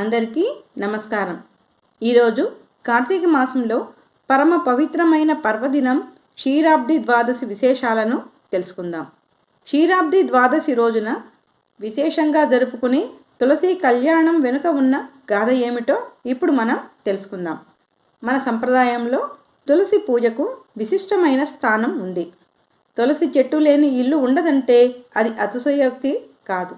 అందరికీ నమస్కారం. ఈరోజు కార్తీక మాసంలో పరమ పవిత్రమైన పర్వదినం క్షీరాబ్ది ద్వాదశి విశేషాలను తెలుసుకుందాం. క్షీరాబ్ది ద్వాదశి రోజున విశేషంగా జరుపుకునే తులసి కళ్యాణం వెనుక ఉన్న గాథ ఏమిటో ఇప్పుడు మనం తెలుసుకుందాం. మన సంప్రదాయంలో తులసి పూజకు విశిష్టమైన స్థానం ఉంది. తులసి చెట్టు లేని ఇల్లు ఉండదంటే అది అతిశయోక్తి కాదు.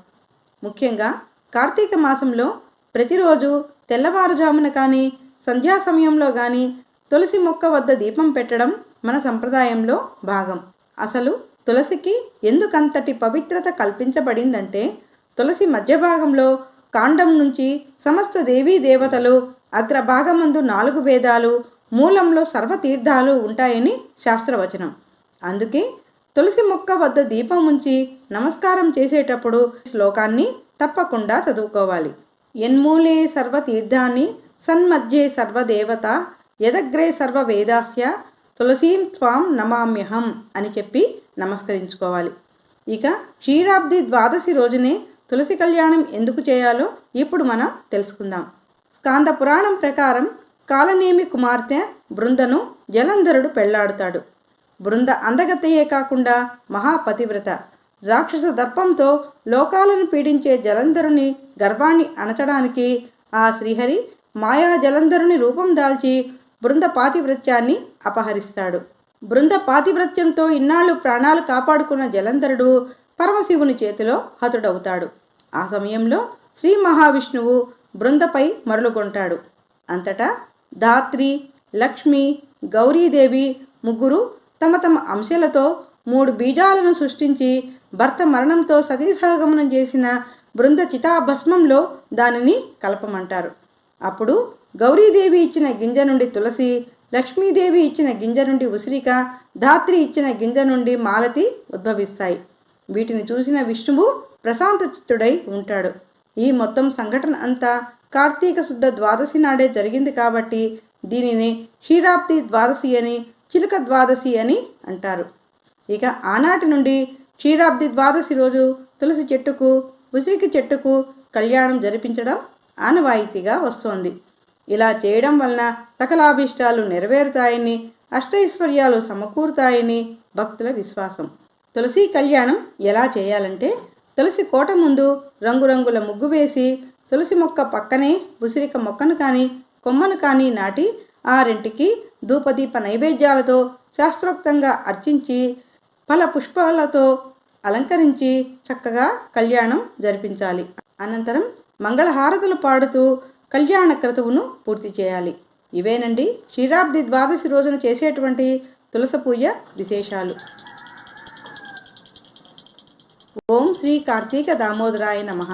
ముఖ్యంగా కార్తీక మాసంలో ప్రతిరోజు తెల్లవారుజామున కానీ సంధ్యా సమయంలో కానీ తులసి మొక్క వద్ద దీపం పెట్టడం మన సంప్రదాయంలో భాగం. అసలు తులసికి ఎందుకంతటి పవిత్రత కల్పించబడిందంటే తులసి మధ్య భాగంలో కాండం నుంచి సమస్త దేవీ దేవతలు అగ్రభాగమందు నాలుగు వేదాలు మూలంలో సర్వతీర్థాలు ఉంటాయని శాస్త్రవచనం. అందుకే తులసి మొక్క వద్ద దీపం ఉంచి నమస్కారం చేసేటప్పుడు శ్లోకాన్ని తప్పకుండా చదువుకోవాలి. ఎన్మూలే సర్వతీర్థాన్ని సన్మధ్యే సర్వదేవత యదగ్రే సర్వ వేదాస్య తులసీం త్వాం నమామ్యహం అని చెప్పి నమస్కరించుకోవాలి. ఇక క్షీరాబ్ది ద్వాదశి రోజునే తులసి కళ్యాణం ఎందుకు చేయాలో ఇప్పుడు మనం తెలుసుకుందాం. స్కాంద పురాణం ప్రకారం కాలనేమి కుమార్తె బృందను జలంధరుడు పెళ్ళాడుతాడు. బృంద అందగతయే కాకుండా మహాపతివ్రత. రాక్షస దర్పంతో లోకాలను పీడించే జలంధరుని గర్భాన్ని అణచడానికి ఆ శ్రీహరి మాయా జలంధరుని రూపం దాల్చి బృంద పాతివ్రత్యాన్ని అపహరిస్తాడు. బృంద పాతివ్రత్యంతో ఇన్నాళ్ళు ప్రాణాలు కాపాడుకున్న జలంధరుడు పరమశివుని చేతిలో హతుడవుతాడు. ఆ సమయంలో శ్రీ మహావిష్ణువు బృందపై మరలుగొంటాడు. అంతటా ధాత్రి లక్ష్మి గౌరీదేవి ముగ్గురు తమ తమ అంశాలతో మూడు బీజాలను సృష్టించి భర్త మరణంతో సతీసహగమనం చేసిన బృంద చితాభస్మంలో దానిని కలపమంటారు. అప్పుడు గౌరీదేవి ఇచ్చిన గింజ నుండి తులసి లక్ష్మీదేవి ఇచ్చిన గింజ నుండి ఉసిరిక ధాత్రి ఇచ్చిన గింజ నుండి మాలతి ఉద్భవిస్తాయి. వీటిని చూసిన విష్ణువు ప్రశాంత చిత్తుడై ఉంటాడు. ఈ మొత్తం సంఘటన అంతా కార్తీక శుద్ధ ద్వాదశి నాడే జరిగింది కాబట్టి దీనిని క్షీరాబ్ది ద్వాదశి అని చిలుక ద్వాదశి అని అంటారు. ఇక ఆనాటి నుండి క్షీరాబ్ది ద్వాదశి రోజు తులసి చెట్టుకు ఉసిరికి చెట్టుకు కళ్యాణం జరిపించడం ఆనవాయితీగా వస్తోంది. ఇలా చేయడం వలన సకలాభీష్టాలు నెరవేరుతాయని అష్టైశ్వర్యాలు సమకూరుతాయని భక్తుల విశ్వాసం. తులసి కళ్యాణం ఎలా చేయాలంటే తులసి కోట ముందు రంగురంగుల ముగ్గు వేసి తులసి మొక్క పక్కనే ఉసిరిక మొక్కను కానీ కొమ్మను కానీ నాటి ఆ రెంటికి ధూపదీప నైవేద్యాలతో శాస్త్రోక్తంగా అర్చించి ఫల పుష్పాలతో అలంకరించి చక్కగా కళ్యాణం జరిపించాలి. అనంతరం మంగళహారతులు పాడుతూ కళ్యాణ క్రతువును పూర్తి చేయాలి. ఇవేనండి క్షీరాబ్ది ద్వాదశి రోజున చేసేటువంటి తులస పూజ విశేషాలు. ఓం శ్రీ కార్తీక దామోదరాయ నమః.